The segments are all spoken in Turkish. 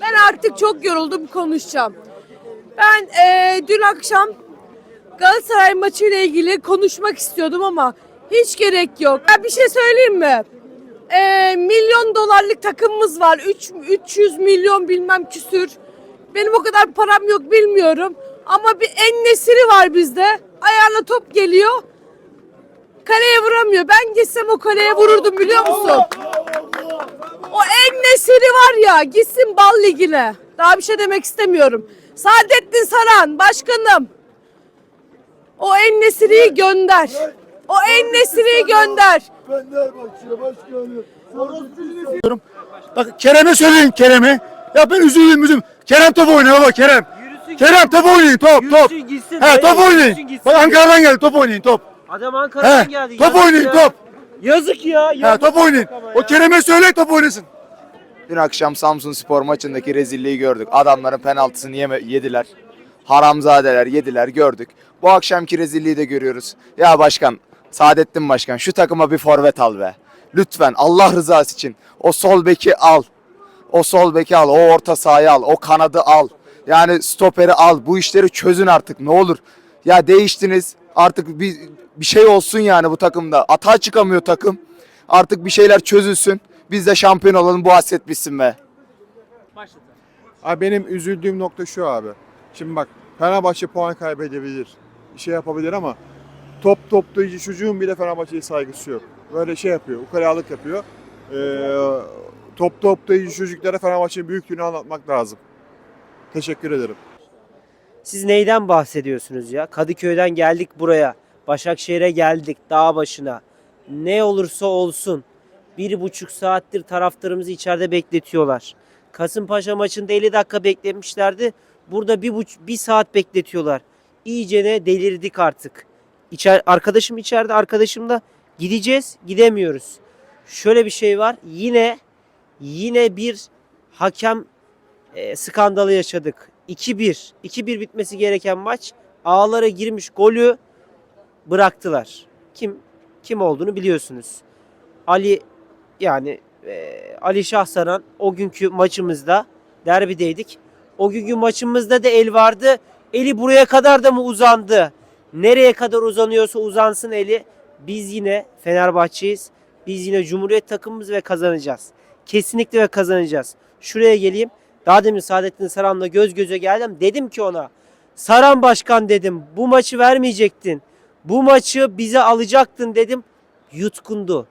Ben artık çok yoruldum konuşacağım. Ben eee, dün akşam Galatasaray maçıyla ilgili konuşmak istiyordum ama hiç gerek yok. Ya bir şey söyleyeyim mi? Eee, milyon dolarlık takımımız var. Üç- 300 milyon bilmem küsür. Benim o kadar param yok bilmiyorum. Ama bir en nesiri var bizde. Ayağına top geliyor. Kaleye vuramıyor. Ben gitsem o kaleye vururdum biliyor musun? O en nesiri var ya gitsin bal ligine. Daha bir şey demek istemiyorum. Saadettin Saran başkanım. O en nesiriyi gönder. O en nesiriyi gönder. Fenerbahçe başkanı. Bak Kerem'e söyleyin Kerem'e. Ya ben üzüldüm üzüldüm. Kerem top oynuyor baba Kerem. Kerem top oynayın top top. Yürüsün gitsin. He top yürüsün oynayın. gitsin. Bak Ankara'dan geldi top oynayın top. Adam Ankara'dan He geldi. top yazık oynayın ya. top. Yazık ya. He yazık top oynayın. O ya. Kerem'e söyle top oynasın. Dün akşam Samsun Spor maçındaki rezilliği gördük. Adamların penaltısını yeme yediler. Haramzadeler yediler gördük. Bu akşamki rezilliği de görüyoruz. Ya başkan, Saadettin Başkan şu takıma bir forvet al be. Lütfen Allah rızası için o sol beki al. O sol beki al, o orta sahayı al, o kanadı al. Yani stoperi al. Bu işleri çözün artık ne olur. Ya değiştiniz. Artık bir, bir şey olsun yani bu takımda. Atağa çıkamıyor takım. Artık bir şeyler çözülsün. Biz de şampiyon olalım bu hasret bitsin be. Abi benim üzüldüğüm nokta şu abi. Şimdi bak Fenerbahçe puan kaybedebilir. Şey yapabilir ama top toplayıcı çocuğun bile Fenerbahçe'ye saygısı yok. Böyle şey yapıyor, ukalalık yapıyor. Ee, top toplayıcı çocuklara Fenerbahçe'nin büyüklüğünü anlatmak lazım. Teşekkür ederim. Siz neyden bahsediyorsunuz ya? Kadıköy'den geldik buraya. Başakşehir'e geldik dağ başına. Ne olursa olsun. Bir buçuk saattir taraftarımızı içeride bekletiyorlar. Kasımpaşa maçında 50 dakika beklemişlerdi. Burada bir, buç- bir saat bekletiyorlar. İyicene delirdik artık. İçer, arkadaşım içeride, arkadaşım da gideceğiz, gidemiyoruz. Şöyle bir şey var. Yine yine bir hakem e, skandalı yaşadık. 2-1. 2-1 bitmesi gereken maç. Ağlara girmiş golü bıraktılar. Kim kim olduğunu biliyorsunuz. Ali yani e, Ali Şahsaran o günkü maçımızda derbideydik. O günkü maçımızda da el vardı. Eli buraya kadar da mı uzandı? Nereye kadar uzanıyorsa uzansın eli. Biz yine Fenerbahçe'yiz. Biz yine Cumhuriyet takımımız ve kazanacağız. Kesinlikle ve kazanacağız. Şuraya geleyim. Daha demin Saadettin Saran'la göz göze geldim. Dedim ki ona Saran Başkan dedim bu maçı vermeyecektin. Bu maçı bize alacaktın dedim. Yutkundu.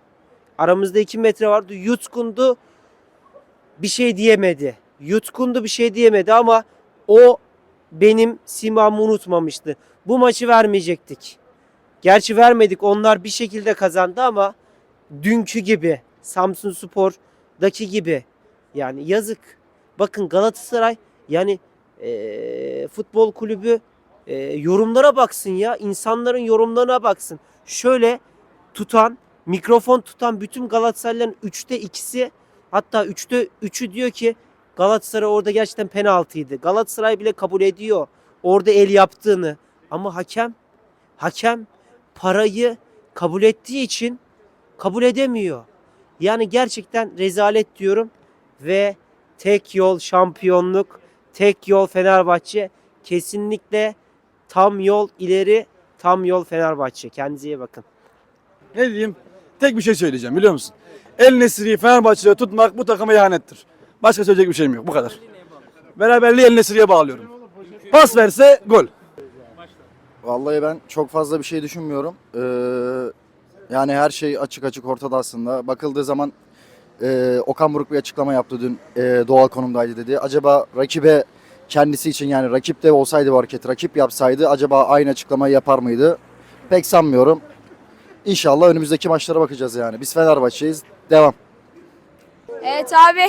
Aramızda iki metre vardı. Yutkundu. Bir şey diyemedi. Yutkundu bir şey diyemedi ama o benim simamı unutmamıştı. Bu maçı vermeyecektik. Gerçi vermedik. Onlar bir şekilde kazandı ama dünkü gibi Samsun Spor'daki gibi yani yazık. Bakın Galatasaray yani eee, futbol kulübü eee, yorumlara baksın ya. insanların yorumlarına baksın. Şöyle tutan, mikrofon tutan bütün Galatasaraylıların 3'te 2'si hatta 3'te 3'ü diyor ki Galatasaray orada gerçekten penaltıydı. Galatasaray bile kabul ediyor orada el yaptığını. Ama hakem hakem parayı kabul ettiği için kabul edemiyor. Yani gerçekten rezalet diyorum ve tek yol şampiyonluk, tek yol Fenerbahçe. Kesinlikle tam yol ileri, tam yol Fenerbahçe. Kendinize iyi bakın. Ne diyeyim? Tek bir şey söyleyeceğim biliyor musun? El Nesri'yi Fenerbahçe'de tutmak bu takıma ihanettir. Başka söyleyecek bir şeyim yok. Bu kadar. Beraberliği El Nesri'ye bağlıyorum. Pas verse gol. Vallahi ben çok fazla bir şey düşünmüyorum. Ee, yani her şey açık açık ortada aslında. Bakıldığı zaman e, Okan Buruk bir açıklama yaptı dün e, doğal konumdaydı dedi. Acaba rakibe kendisi için yani rakip de olsaydı bu hareket rakip yapsaydı acaba aynı açıklamayı yapar mıydı? Pek sanmıyorum. İnşallah önümüzdeki maçlara bakacağız yani. Biz Fenerbahçe'yiz. Devam. Evet abi.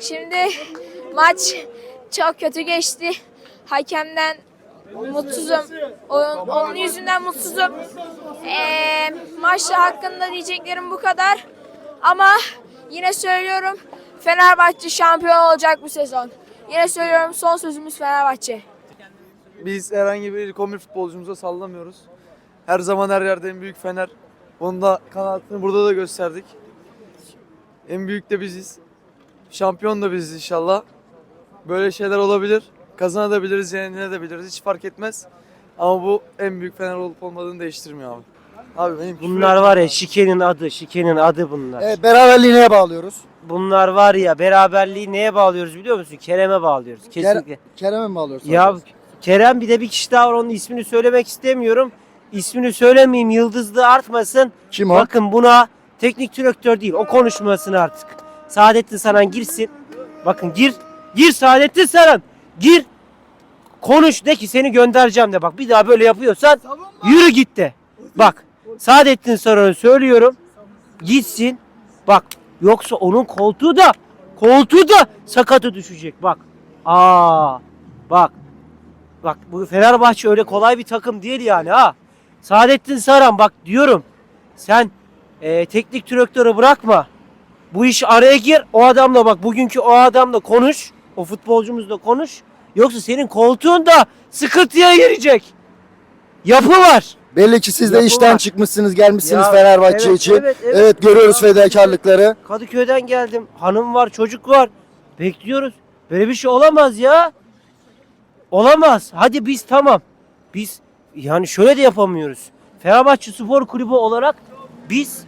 Şimdi maç çok kötü geçti. Hakemden mutsuzum. Onun, onun yüzünden mutsuzum. Ee, maçla hakkında diyeceklerim bu kadar. Ama yine söylüyorum Fenerbahçe şampiyon olacak bu sezon. Yine söylüyorum son sözümüz Fenerbahçe. Biz herhangi bir ilk 11 futbolcumuza sallamıyoruz. Her zaman her yerde en büyük Fener. Onun da kanaatini burada da gösterdik. En büyük de biziz. Şampiyon da biziz inşallah. Böyle şeyler olabilir. Kazanabiliriz, yenilebiliriz. Hiç fark etmez. Ama bu en büyük Fener olup olmadığını değiştirmiyor abi. Abi benim Bunlar var ya şikenin adı, şikenin adı bunlar. Evet, beraberliği neye bağlıyoruz? Bunlar var ya beraberliği neye bağlıyoruz biliyor musun? Kerem'e bağlıyoruz. Kesinlikle. Kerem'e mi bağlıyoruz? Ya Kerem bir de bir kişi daha var onun ismini söylemek istemiyorum. İsmini söylemeyeyim yıldızlığı artmasın. Kim o? Bakın buna teknik direktör değil o konuşmasın artık. Saadettin Saran girsin. Bakın gir. Gir Saadettin Saran. Gir. Konuş de ki seni göndereceğim de bak bir daha böyle yapıyorsan yürü git de. Bak Saadettin Saran'ı söylüyorum. Gitsin. Bak yoksa onun koltuğu da koltuğu da sakatı düşecek bak. Aa bak. Bak bu Fenerbahçe öyle kolay bir takım değil yani ha. Saadettin Saran bak diyorum. Sen e, teknik direktörü bırakma. Bu iş araya gir. O adamla bak bugünkü o adamla konuş. O futbolcumuzla konuş. Yoksa senin koltuğun da sıkıntıya girecek. Yapı var. Belli ki siz de Yapı işten var. çıkmışsınız, gelmişsiniz Ya, Fenerbahçe evet, için. evet, Evet, evet. görüyoruz fedakarlıkları. Kadıköy'den geldim. Hanım var, çocuk var. Bekliyoruz. Böyle bir şey olamaz ya. Olamaz. Hadi biz tamam. Biz yani şöyle de yapamıyoruz. Fenerbahçe Spor Kulübü olarak biz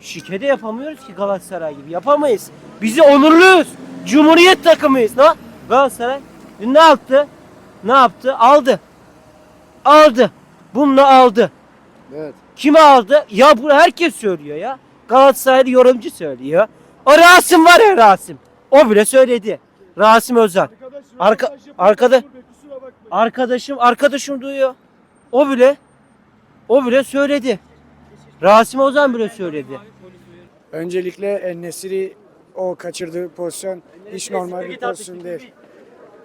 şikede yapamıyoruz ki Galatasaray gibi. Yapamayız. Bizi onurluyuz. Cumhuriyet takımıyız. Ne? Galatasaray dün ne yaptı? Ne yaptı? Aldı. Aldı. Bununla aldı. Evet. Kime aldı? Ya bu herkes söylüyor ya. Galatasaraylı yorumcu söylüyor. O Rasim var ya Rasim. O bile söyledi. Rasim Özel. Arka, arkada arkadaşım arkadaşım duyuyor. O bile o bile söyledi. Rasim Ozan bile söyledi. Öncelikle En-Nesyri o kaçırdığı pozisyon hiç normal bir pozisyon değil.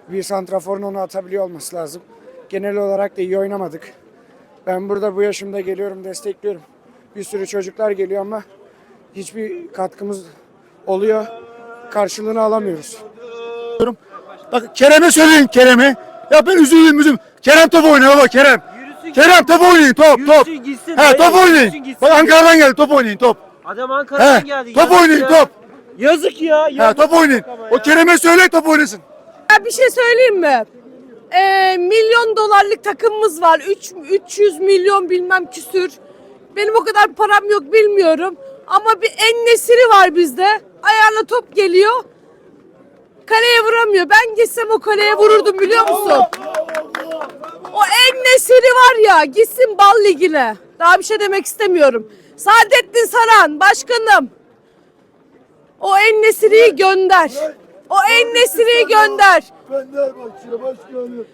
Bir santraforun onu atabiliyor olması lazım. Genel olarak da iyi oynamadık. Ben burada bu yaşımda geliyorum, destekliyorum. Bir sürü çocuklar geliyor ama hiçbir katkımız oluyor. Karşılığını alamıyoruz. Bak Kerem'e söyleyin Kerem'e. Ya ben üzüldüm üzüldüm. Kerem top oynuyor baba Kerem. Kerem top oynayın top top. Yürüsün gitsin. He top yürüsün oynayın. gitsin. Bak Ankara'dan geldi top oynayın top. Adam Ankara'dan He geldi. top Yazık oynayın ya. top. Yazık ya. He yazık top oynayın. ama O. Kerem'e söyle top oynasın. Ya bir şey söyleyeyim mi? Ee, milyon dolarlık takımımız var. Üç- 300 milyon bilmem küsür. Benim o kadar param yok bilmiyorum. Ama bir en nesiri var bizde. Ayağına top geliyor. Kaleye vuramıyor. Ben gitsem o kaleye vururdum biliyor musun? O en nesiri var ya gitsin bal ligine. Daha bir şey demek istemiyorum. Saadettin Saran başkanım. O en nesiriyi gönder. O en nesiriyi gönder. Fenerbahçe başkanı.